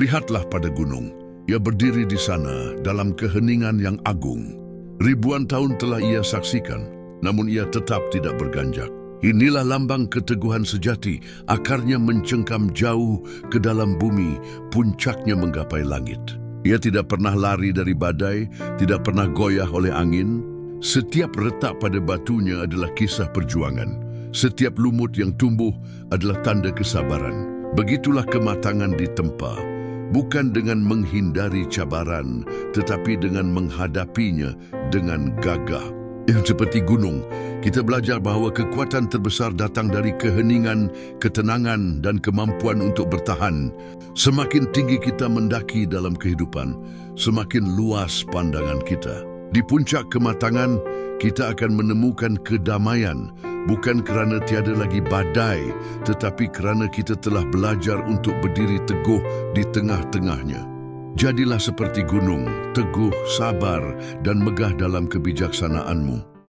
Lihatlah pada gunung. Ia berdiri di sana dalam keheningan yang agung. Ribuan tahun telah ia saksikan, namun ia tetap tidak berganjak. Inilah lambang keteguhan sejati, akarnya mencengkam jauh ke dalam bumi, puncaknya menggapai langit. Ia tidak pernah lari dari badai, tidak pernah goyah oleh angin. Setiap retak pada batunya adalah kisah perjuangan. Setiap lumut yang tumbuh adalah tanda kesabaran. Begitulah kematangan ditempa, bukan dengan menghindari cabaran, tetapi dengan menghadapinya dengan gagah. Yang seperti gunung, kita belajar bahawa kekuatan terbesar datang dari keheningan, ketenangan dan kemampuan untuk bertahan. Semakin tinggi kita mendaki dalam kehidupan, semakin luas pandangan kita. Di puncak kematangan, kita akan menemukan kedamaian, bukan kerana tiada lagi badai, tetapi kerana kita telah belajar untuk berdiri teguh di tengah-tengahnya. Jadilah seperti gunung, teguh, sabar dan megah dalam kebijaksanaanmu.